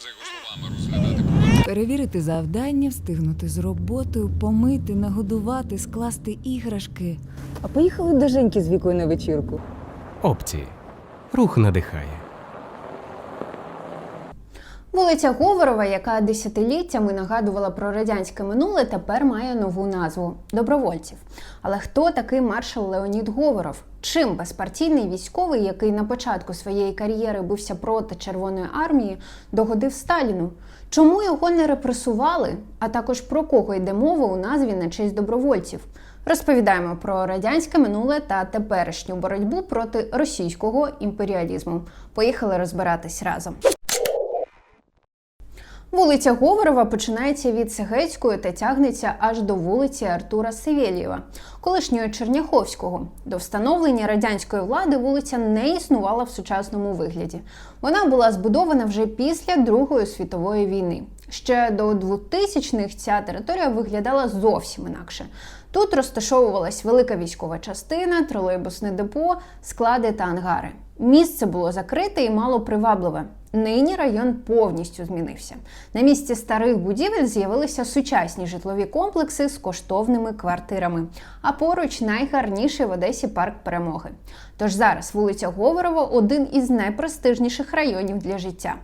За його словами, розглядати Перевірити завдання, встигнути з роботою, помити, нагодувати, скласти іграшки. А поїхали до Женьки з вікою на вечірку. Опції. Рух надихає. Вулиця Говорова, яка десятиліттями нагадувала про радянське минуле, тепер має нову назву добровольців. Але хто такий маршал Леонід Говоров? Чим безпартійний військовий, який на початку своєї кар'єри бився проти Червоної армії, догодив Сталіну? Чому його не репресували? А також про кого йде мова у назві на честь добровольців? Розповідаємо про радянське минуле та теперішню боротьбу проти російського імперіалізму. Поїхали розбиратись разом. Вулиця Говорова починається від Сегецької та тягнеться аж до вулиці Артура Севєлєва, колишнього Черняховського. До встановлення радянської влади вулиця не існувала в сучасному вигляді. Вона була збудована вже після Другої світової війни. Ще до 2000-х ця територія виглядала зовсім інакше. Тут розташовувалась велика військова частина, тролейбусне депо, склади та ангари. Місце було закрите і мало привабливе. Нині район повністю змінився. На місці старих будівель з'явилися сучасні житлові комплекси з коштовними квартирами. А поруч найгарніший в Одесі парк перемоги. Тож зараз вулиця Говорова один із найпрестижніших районів для життя.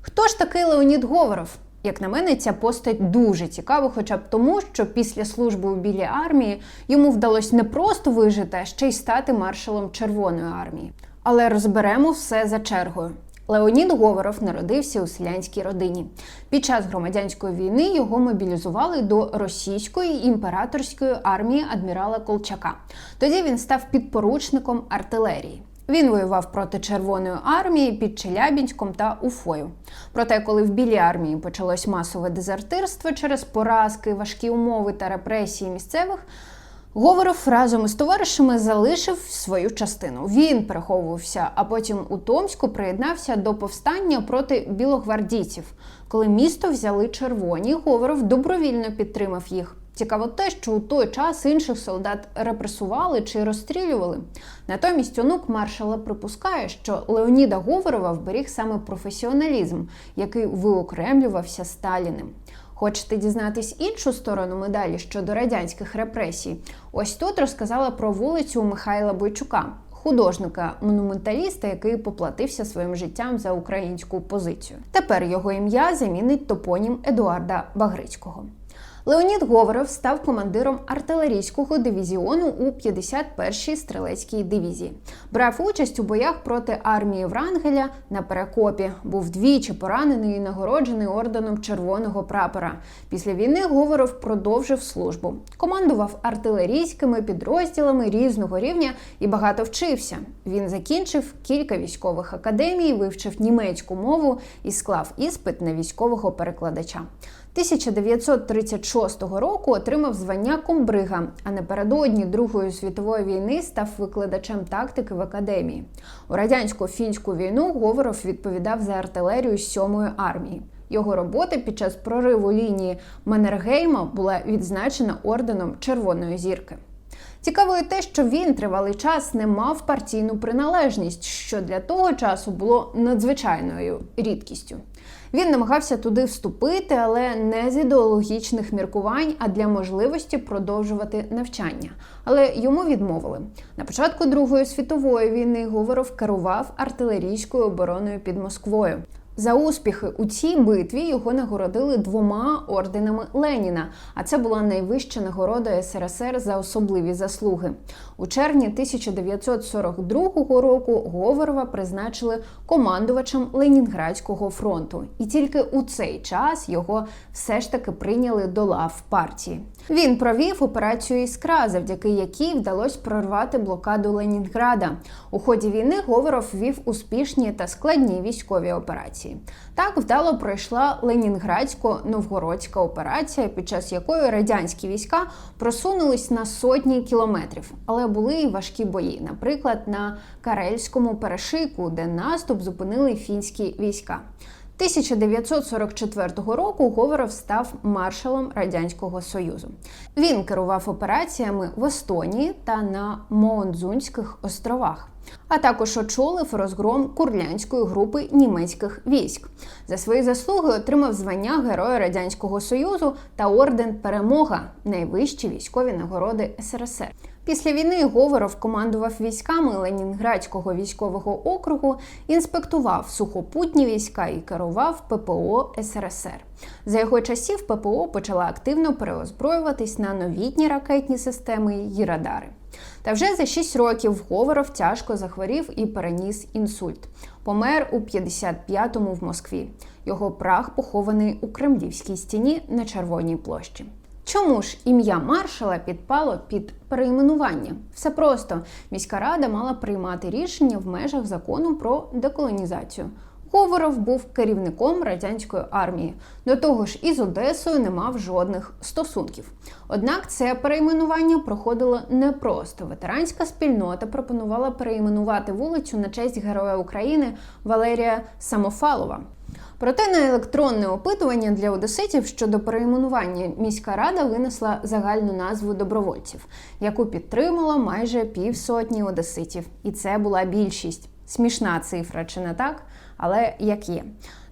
Хто ж такий Леонід Говоров? Як на мене, ця постать дуже цікава, хоча б тому, що після служби у білій армії йому вдалося не просто вижити, а ще й стати маршалом Червоної армії. Але розберемо все за чергою. Леонід Говоров народився у селянській родині. Під час громадянської війни його мобілізували до російської імператорської армії адмірала Колчака. Тоді він став підпоручником артилерії. Він воював проти Червоної армії під Челябінськом та Уфою. Проте, коли в білій армії почалось масове дезертирство через поразки, важкі умови та репресії місцевих, Говоров разом із товаришами залишив свою частину. Він переховувався, а потім у Томську приєднався до повстання проти білогвардійців. Коли місто взяли червоні, Говоров добровільно підтримав їх. Цікаво те, що у той час інших солдат репресували чи розстрілювали. Натомість онук маршала припускає, що Леоніда Говорова вберіг саме професіоналізм, який виокремлювався Сталіним. Хочете дізнатись іншу сторону медалі щодо радянських репресій? Ось тут розказала про вулицю Михайла Бойчука, художника-монументаліста, який поплатився своїм життям за українську позицію. Тепер його ім'я замінить топонім Едуарда Багрицького. Леонід Говоров став командиром артилерійського дивізіону у 51-й стрілецькій дивізії. Брав участь у боях проти армії Врангеля на Перекопі. Був двічі поранений і нагороджений орденом Червоного прапора. Після війни Говоров продовжив службу. Командував артилерійськими підрозділами різного рівня і багато вчився. Він закінчив кілька військових академій, вивчив німецьку мову і склав іспит на військового перекладача. 1936 року отримав звання комбрига, а напередодні Другої світової війни став викладачем тактики в академії. У радянсько-фінську війну Говоров відповідав за артилерію 7-ї армії. Його робота під час прориву лінії Маннергейма була відзначена орденом Червоної зірки. Цікаво і те, що він тривалий час не мав партійну приналежність, що для того часу було надзвичайною рідкістю. Він намагався туди вступити, але не з ідеологічних міркувань, а для можливості продовжувати навчання. Але йому відмовили. На початку Другої світової війни Говоров керував артилерійською обороною під Москвою. За успіхи у цій битві його нагородили двома орденами Леніна, а це була найвища нагорода СРСР за особливі заслуги. У червні 1942 року Говорова призначили командувачем Ленінградського фронту, і тільки у цей час його все ж таки прийняли до лав партії. Він провів операцію Іскра, завдяки якій вдалося прорвати блокаду Ленінграда. У ході війни Говоров вів успішні та складні військові операції. Так вдало пройшла Ленінградсько-Новгородська операція, під час якої радянські війська просунулись на сотні кілометрів, але були й важкі бої, наприклад, на Карельському перешику, де наступ зупинили фінські війська. 1944 року Говоров став маршалом Радянського Союзу. Він керував операціями в Естонії та на Моонзунських островах, а також очолив розгром курлянської групи німецьких військ. За свої заслуги отримав звання Героя Радянського Союзу та орден Перемога найвищі військові нагороди СРСР. Після війни Говоров командував військами Ленінградського військового округу, інспектував сухопутні війська і керував ППО СРСР. За його часів ППО почала активно переозброюватись на новітні ракетні системи і радари. Та вже за 6 років Говоров тяжко захворів і переніс інсульт. Помер у 55-му в Москві. Його прах похований у Кремлівській стіні на Червоній площі. Чому ж ім'я маршала підпало під перейменування? Все просто міська рада мала приймати рішення в межах закону про деколонізацію. Говоров був керівником радянської армії. До того ж, із Одесою не мав жодних стосунків. Однак це перейменування проходило непросто. Ветеранська спільнота пропонувала перейменувати вулицю на честь Героя України Валерія Самофалова. Проте на електронне опитування для одеситів щодо перейменування міська рада винесла загальну назву добровольців, яку підтримало майже півсотні одеситів. І це була більшість. Смішна цифра, чи не так? Але як є.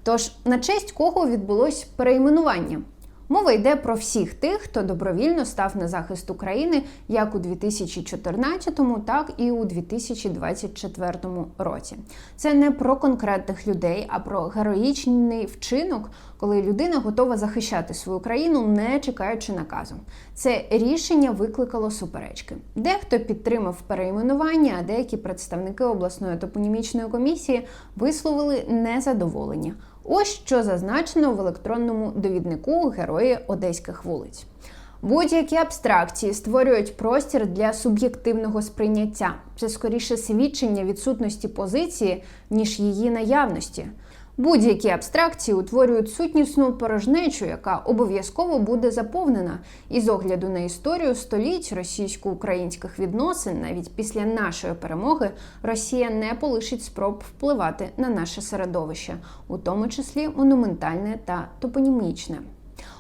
Тож на честь кого відбулось перейменування? Мова йде про всіх тих, хто добровільно став на захист України як у 2014, так і у 2024 році. Це не про конкретних людей, а про героїчний вчинок, коли людина готова захищати свою країну, не чекаючи наказу. Це рішення викликало суперечки. Дехто підтримав перейменування, а деякі представники обласної топонімічної комісії висловили незадоволення. Ось що зазначено в електронному довіднику герої одеських вулиць. Будь-які абстракції створюють простір для суб'єктивного сприйняття. Це скоріше свідчення відсутності позиції, ніж її наявності. Будь-які абстракції утворюють сутнісну порожнечу, яка обов'язково буде заповнена. І з огляду на історію століть російсько-українських відносин, навіть після нашої перемоги, Росія не полишить спроб впливати на наше середовище, у тому числі монументальне та топонімічне.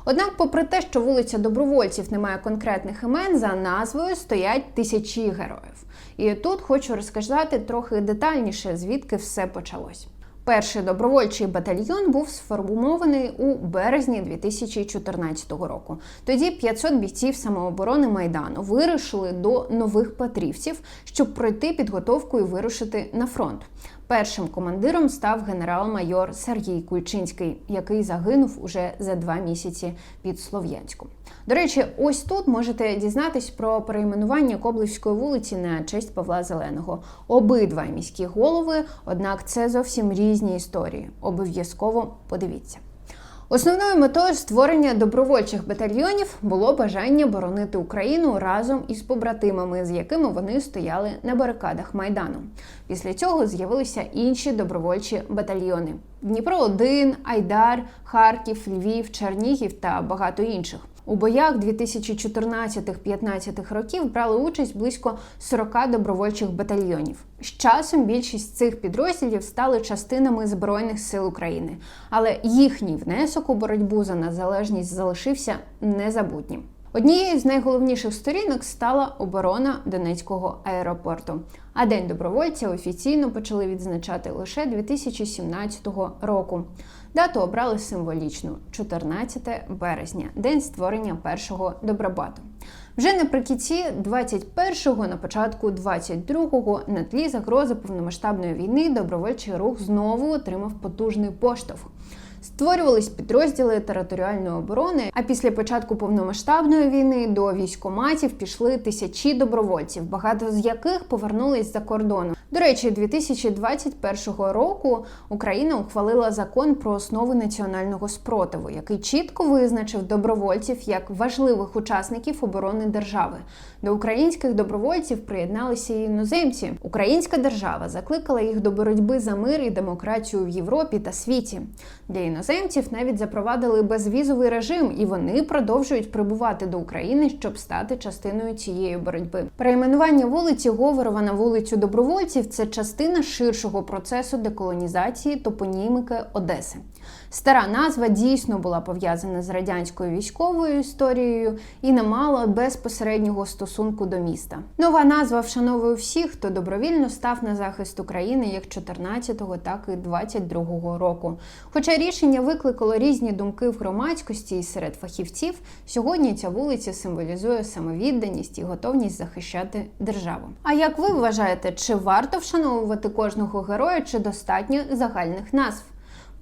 Однак, попри те, що вулиця добровольців не має конкретних імен, за назвою стоять тисячі героїв. І тут хочу розказати трохи детальніше, звідки все почалось. Перший добровольчий батальйон був сформований у березні 2014 року. Тоді 500 бійців самооборони Майдану вирушили до нових патрівців, щоб пройти підготовку і вирушити на фронт. Першим командиром став генерал-майор Сергій Кульчинський, який загинув уже за два місяці під Слов'янськом. До речі, ось тут можете дізнатись про перейменування Коблівської вулиці на честь Павла Зеленого. Обидва міські голови, однак це зовсім різні історії. Обов'язково подивіться. Основною метою створення добровольчих батальйонів було бажання боронити Україну разом із побратимами, з якими вони стояли на барикадах Майдану. Після цього з'явилися інші добровольчі батальйони: Дніпро 1 Айдар, Харків, Львів, Чернігів та багато інших. У боях 2014-15 років брали участь близько 40 добровольчих батальйонів. З часом більшість цих підрозділів стали частинами Збройних сил України, але їхній внесок у боротьбу за незалежність залишився незабутнім. Однією з найголовніших сторінок стала оборона Донецького аеропорту. А День добровольця офіційно почали відзначати лише 2017 року. Дату обрали символічну 14 березня, день створення першого добробату. Вже наприкінці 21-го, на початку 22-го, на тлі загрози повномасштабної війни добровольчий рух знову отримав потужний поштовх. Створювались підрозділи територіальної оборони. А після початку повномасштабної війни до військоматів пішли тисячі добровольців, багато з яких повернулись за кордону. До речі, 2021 року Україна ухвалила закон про основи національного спротиву, який чітко визначив добровольців як важливих учасників оборони держави. До українських добровольців приєдналися і іноземці. Українська держава закликала їх до боротьби за мир і демократію в Європі та світі. Для іноземців навіть запровадили безвізовий режим, і вони продовжують прибувати до України, щоб стати частиною цієї боротьби. Перейменування вулиці Говорова на вулицю добровольців це частина ширшого процесу деколонізації топоніміки Одеси. Стара назва дійсно була пов'язана з радянською військовою історією і не мала безпосереднього стосунку до міста. Нова назва вшановує всіх, хто добровільно став на захист України як 14-го, так і 22-го року. Хоча рішення викликало різні думки в громадськості і серед фахівців, сьогодні ця вулиця символізує самовідданість і готовність захищати державу. А як ви вважаєте, чи варто вшановувати кожного героя, чи достатньо загальних назв?